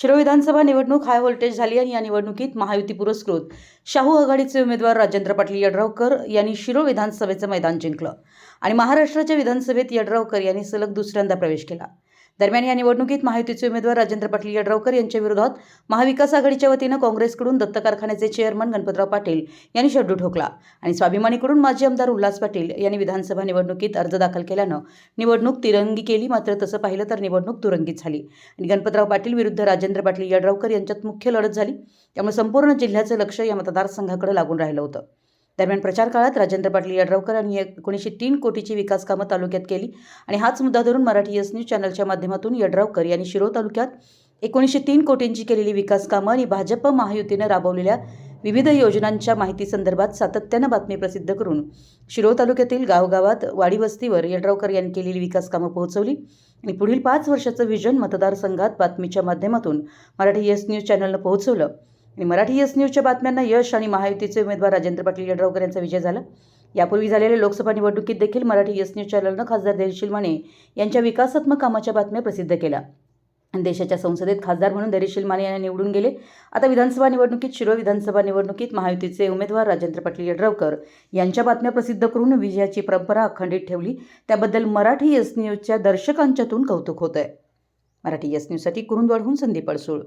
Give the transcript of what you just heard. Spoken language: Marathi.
शिरो विधानसभा निवडणूक हाय व्होल्टेज झाली आणि या निवडणुकीत महायुती पुरस्कृत. शाहू आघाडीचे उमेदवार राजेंद्र पाटील यड्रावकर यांनी शिरो विधानसभेचं मैदान जिंकलं आणि महाराष्ट्राच्या विधानसभेत यड्रावकर यांनी सलग दुसऱ्यांदा प्रवेश केला. दरम्यान या निवडणुकीत महायुतीचे उमेदवार राजेंद्र पाटील यड्रावकर यांच्या विरोधात महाविकास आघाडीच्या वतीनं काँग्रेसकडून दत्त कारखान्याचे चेअरमन गणपतराव पाटील यांनी शड्डू ठोकला. आणि स्वाभिमानीकडून माजी आमदार उल्हास पाटील यांनी विधानसभा निवडणुकीत अर्ज दाखल केल्यानं निवडणूक तिरंगी केली मात्र तसं पाहिलं तर निवडणूक तुरंगीत झाली. आणि गणपतराव पाटील विरुद्ध राजेंद्र पाटील यड्रावकर यांच्यात मुख्य लढत झाली. त्यामुळे संपूर्ण जिल्ह्याचं लक्ष या मतदारसंघाकडे लागून राहिलं होतं. दरम्यान प्रचार काळात राजेंद्र पाटील यड्रावकर यांनी एकोणीसशे तीन कोटीची विकास कामं तालुक्यात केली. आणि हाच मुद्दा धरून मराठी एस न्यूज चॅनलच्या माध्यमातून यड्रावकर यांनी शिरो तालुक्यात एकोणीसशे तीन कोटींची केलेली विकास कामं आणि भाजप महायुतीनं राबवलेल्या विविध योजनांच्या माहितीसंदर्भात सातत्यानं बातमी प्रसिद्ध करून शिरो तालुक्यातील गावगावात वाडी वस्तीवर यड्रावकर यांनी केलेली विकास कामं पोहोचवली. आणि पुढील पाच वर्षाचं विजन मतदारसंघात बातमीच्या माध्यमातून मराठी एस न्यूज चॅनलनं पोहोचवलं. आणि मराठी एस न्यूजच्या बातम्यांना यश आणि महायुतीचे उमेदवार राजेंद्र पाटील यड्रावकर यांचा विजय झाला. यापूर्वी झालेल्या लोकसभा निवडणुकीत देखील मराठी एस न्यूज चॅनलनं खासदार धैर्यशील माने यांच्या विकासात्मक कामाच्या बातम्या प्रसिद्ध केल्या. आणि देशाच्या संसदेत खासदार म्हणून धैर्यशील माने यांना निवडून गेले. आता विधानसभा निवडणुकीत शिरो विधानसभा निवडणुकीत महायुतीचे उमेदवार राजेंद्र पाटील यड्रावकर यांच्या बातम्या प्रसिद्ध करून विजयाची परंपरा अखंडित ठेवली. त्याबद्दल मराठी एस न्यूजच्या दर्शकांच्यातून कौतुक होत आहे मराठी एस न्यूजसाठी कुरुंदवाडहून संदीप अडसूळ.